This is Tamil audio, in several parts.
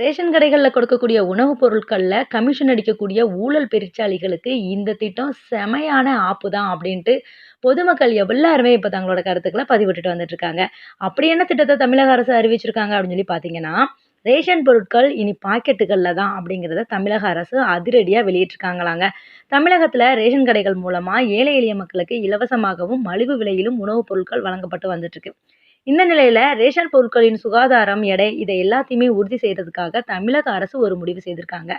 ரேஷன் கடைகளில் கொடுக்கக்கூடிய உணவுப் பொருட்களில் கமிஷன் அடிக்கக்கூடிய ஊழல் பெருச்சாளிகளுக்கு இந்த திட்டம் செமையான ஆப்பு தான் அப்படின்ட்டு பொதுமக்கள் எல்லாருமே இப்போ தங்களோட கருத்துக்களை பதிவிட்டுட்டு வந்துட்டுருக்காங்க. அப்படி என்ன திட்டத்தை தமிழக அரசு அறிவிச்சிருக்காங்க அப்படின்னு சொல்லி பார்த்தீங்கன்னா ரேஷன் பொருட்கள் இனி பாக்கெட்டுகளில் தான் அப்படிங்கிறத தமிழக அரசு அதிரடியாக வெளியிட்டிருக்காங்களாங்க. தமிழகத்தில் ரேஷன் கடைகள் மூலமாக ஏழை எளிய மக்களுக்கு இலவசமாகவும் மலிவு விலையிலும் உணவுப் பொருட்கள் வழங்கப்பட்டு வந்துட்டுருக்கு. இந்த நிலையில் ரேஷன் பொருட்களின் சுகாதாரம் எடை இதை எல்லாத்தையுமே உறுதி செய்கிறதுக்காக தமிழக அரசு ஒரு முடிவு செய்திருக்காங்க.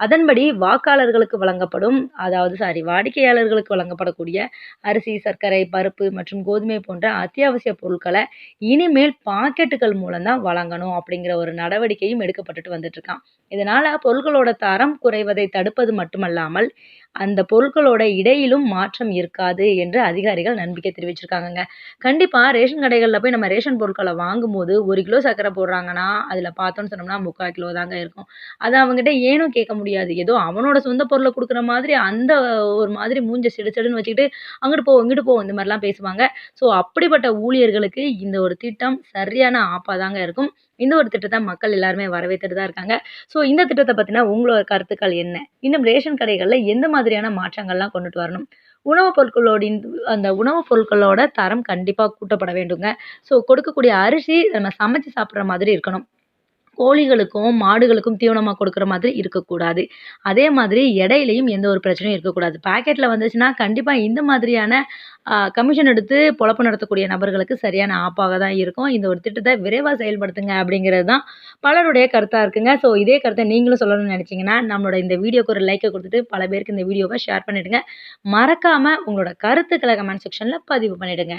அதன்படி வாக்காளர்களுக்கு வழங்கப்படும் அதாவது சாரி வாடிக்கையாளர்களுக்கு வழங்கப்படக்கூடிய அரிசி சர்க்கரை பருப்பு மற்றும் கோதுமை போன்ற அத்தியாவசிய பொருட்களை இனிமேல் பாக்கெட்டுகள் மூலம் தான் வழங்கணும் அப்படிங்கிற ஒரு நடவடிக்கையும் எடுக்கப்பட்டுட்டு வந்துட்டு இருக்கான் இதனால பொருட்களோட தரம் குறைவதை தடுப்பது மட்டுமல்லாமல் அந்த பொருட்களோட இடையிலும் மாற்றம் இருக்காது என்று அதிகாரிகள் நம்பிக்கை தெரிவிச்சிருக்காங்கங்க. கண்டிப்பாக ரேஷன் கடைகளில் போய் நம்ம ரேஷன் பொருட்களை வாங்கும்போது ஒரு கிலோ சர்க்கரை போடுறாங்கன்னா அதில் பார்த்தோன்னு சொன்னோம்னா முக்கால் கிலோ தாங்க இருக்கும். அது அவங்ககிட்ட ஏனும் கேட்க முடியாது. ஏதோ அவனோட சொந்த பொருளை கொடுக்குற மாதிரி அந்த ஒரு மாதிரி மூஞ்ச சிடு சிடுன்னு வச்சுக்கிட்டு அங்கிட்டு போ இங்கிட்டு போ இந்த மாதிரிலாம் பேசுவாங்க. ஸோ அப்படிப்பட்ட ஊழியர்களுக்கு இந்த ஒரு திட்டம் சரியான ஆப்பாக தாங்க இருக்கும். இந்த ஒரு திட்டத்தை மக்கள் எல்லாருமே வரவேற்றுட்டு தான் இருக்காங்க. ஸோ இந்த திட்டத்தை பற்றினா உங்களோட கருத்துக்கள் என்ன? இன்னும் ரேஷன் கடைகளில் எந்த மாதிரியான மாற்றங்கள்லாம் கொண்டுட்டு வரணும்? உணவுப் பொருட்களோடின் அந்த உணவுப் பொருட்களோட தரம் கண்டிப்பாக கூட்டப்பட வேண்டுங்க. ஸோ கொடுக்கக்கூடிய அரிசி நம்ம சமைச்சு சாப்பிட்ற மாதிரி இருக்கணும். கோழிகளுக்கும் மாடுகளுக்கும் தீவனமாக கொடுக்குற மாதிரி இருக்கக்கூடாது. அதே மாதிரி இடையிலையும் எந்த ஒரு பிரச்சனையும் இருக்கக்கூடாது. பேக்கெட்டில் வந்துச்சுன்னா கண்டிப்பாக இந்த மாதிரியான கமிஷன் எடுத்து பொழப்பு நடத்தக்கூடிய நபர்களுக்கு சரியான ஆப்பாக தான் இருக்கும். இந்த ஒரு திட்டத்தை விரைவாக செயல்படுத்துங்க அப்படிங்கிறது தான் பலருடைய கருத்தாக இருக்குங்க. ஸோ இதே கருத்தை நீங்களும் சொல்லணும்னு நினச்சிங்கன்னா நம்மளோட இந்த வீடியோக்கு ஒரு லைக்கை கொடுத்துட்டு பல பேருக்கு இந்த வீடியோவை ஷேர் பண்ணிவிடுங்க மறக்காமல் உங்களோட கருத்துக்களை கமெண்ட் செக்ஷனில் பதிவு பண்ணிவிடுங்க